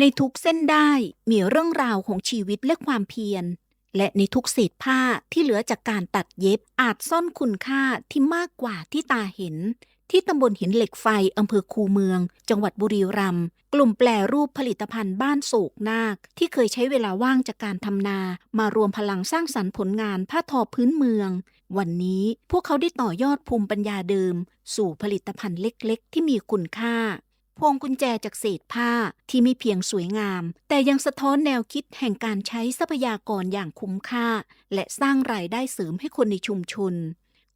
ในทุกเส้นได้มีเรื่องราวของชีวิตและความเพียร และในทุกเศษผ้าที่เหลือจากการตัดเย็บอาจซ่อนคุณค่าที่มากกว่าที่ตาเห็น ที่ตำบลหินเหล็กไฟอำเภอคูเมือง จังหวัดบุรีรัมย์กลุ่มแปลรูปผลิตภัณฑ์บ้านโศกนาค ที่เคยใช้เวลาว่างจากการทำนา มารวมพลังสร้างสรรค์ผลงานผ้าทอพื้นเมือง วันนี้พวกเขาได้ต่อยอดภูมิปัญญาเดิม สู่ผลิตภัณฑ์เล็กๆ ที่มีคุณค่า พวงกุญแจจากเศษผ้าที่ไม่เพียงสวยงาม แต่ยังสะท้อนแนวคิดแห่งการใช้ทรัพยากรอย่างคุ้มค่า และสร้างรายได้เสริมให้คนในชุมชน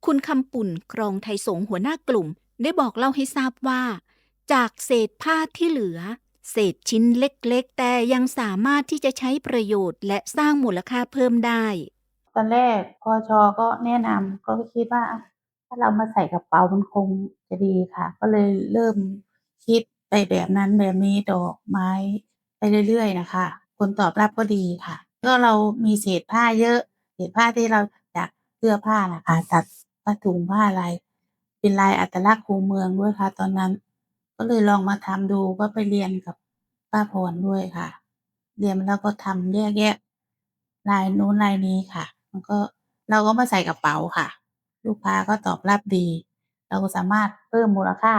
คุณคำปุ่นครองไทยสงหัวหน้ากลุ่ม ได้บอกเล่าให้ทราบว่า จากเศษผ้าที่เหลือ เศษชิ้นเล็กๆ แต่ยังสามารถที่จะใช้ประโยชน์ และสร้างมูลค่าเพิ่มได้ตอนแรกพอชอก็แนะนำก็คิดว่า ถ้าเรามาใส่กระเป๋ามันคงจะดีค่ะ ก็เลยเริ่มคิด ไปแบบนั้นแบบนี้ดอกไม้ไปเรื่อยๆนะคะผลตอบรับก็ดีค่ะ ก็เรามีเศษผ้าเยอะเศษผ้าที่เราจากเสื้อผ้านะคะตัดผ้าถุงผ้าอะไร เป็นลายอัตลักษณ์คูเมืองด้วยค่ะ ตอนนั้น ก็เลยลองมาทำดูก็ไปเรียนกับป้าพรด้วยค่ะ เรียนแล้วก็ทำแยกแยะลายนู้นลายนี้ค่ะ มันก็เราก็มาใส่กระเป๋าค่ะ ลูกค้าก็ตอบรับดี เราก็สามารถเพิ่มมูลค่า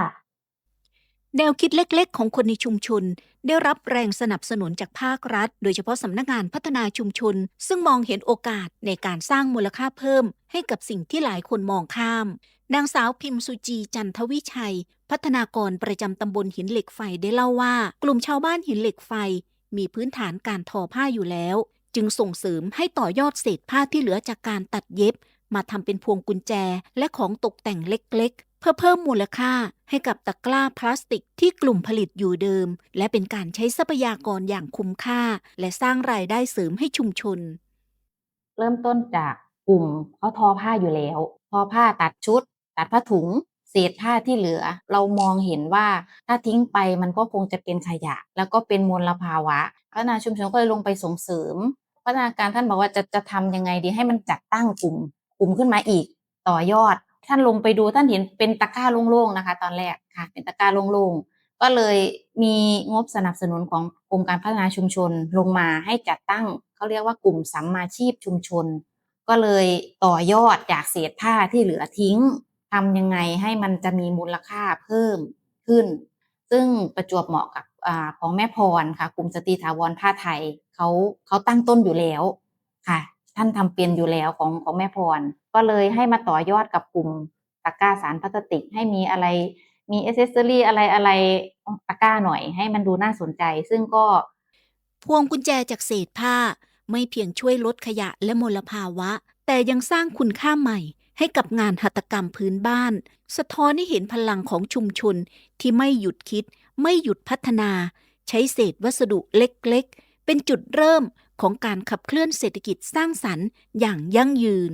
แนวคิดเล็กๆ ของคนในชุมชน ได้รับแรงสนับสนุนจากภาครัฐ โดยเฉพาะสำนักงานพัฒนาชุมชน ซึ่งมองเห็นโอกาสในการสร้างมูลค่าเพิ่ม ให้กับสิ่งที่หลายคนมองข้าม นางสาวพิมพ์สุจีจันทวิชัย พัฒนากรประจำตำบลหินเหล็กไฟได้เล่าว่า กลุ่มชาวบ้านหินเหล็กไฟ มีพื้นฐานการทอผ้าอยู่แล้ว จึงส่งเสริมให้ต่อยอดเศษผ้าที่เหลือจากการตัดเย็บ มาทำเป็นพวงกุญแจและของตกแต่งเล็กๆ พื่อเพิ่มมูลค่าให้กับตะกร้าพลาสติกที่กลุ่มผลิตอยู่เดิม และเป็นการใช้ทรัพยากรอย่างคุ้มค่า และสร้างรายได้เสริมให้ชุมชน เริ่มต้นจากกลุ่มเขาทอผ้าอยู่แล้ว ทอผ้าตัดชุด ตัดผ้าถุง เศษผ้าที่เหลือ เรามองเห็นว่าถ้าทิ้งไปมันก็คงจะเป็นขยะ แล้วก็เป็นมลภาวะพัฒนาชุมชนก็เลยลงไปส่งเสริมพัฒนาการท่านบอกว่าจะจะทำยังไงดีให้มันจัดตั้งกลุ่มกลุ่มขึ้นมาอีกต่อยอด ท่านลงไปดูท่านเห็นเป็นตะกร้าโล่งๆนะคะ ตอนแรกค่ะ เป็นตะกร้าโล่งๆก็เลยมีงบสนับสนุนของกรมการพัฒนาชุมชนลงมาให้จัดตั้งเขาเรียกว่ากลุ่มสัมมาชีพชุมชน ก็เลยต่อยอดจากเศษผ้าที่เหลือทิ้งทำยังไงให้มันจะมีมูลค่าเพิ่มขึ้น ซึ่งประจวบเหมาะกับอของแม่พรค่ะกลุ่มสตรีถาวรผ้าไทยเขาเขาตั้งต้นอยู่แล้วค่ะ ท่านทำเป็นอยู่แล้วของของแม่พร ก็เลยให้มาต่อยอดกับกลุ่มตะกร้าสารพลาสติก ให้มีอะไรมีเอเซสซอรี่อะไรอะไรตะกร้าหน่อย ให้มันดูน่าสนใจ ซึ่งก็พวงกุญแจจากเศษผ้าไม่เพียงช่วยลดขยะและมลภาวะ แต่ยังสร้างคุณค่าใหม่ ให้กับงานหัตถกรรมพื้นบ้าน สะท้อนให้เห็นพลังของชุมชนที่ไม่หยุดคิด ไม่หยุดพัฒนา ใช้เศษวัสดุเล็กๆ เป็นจุดเริ่มของการขับเคลื่อนเศรษฐกิจสร้างสรรค์อย่างยั่งยืน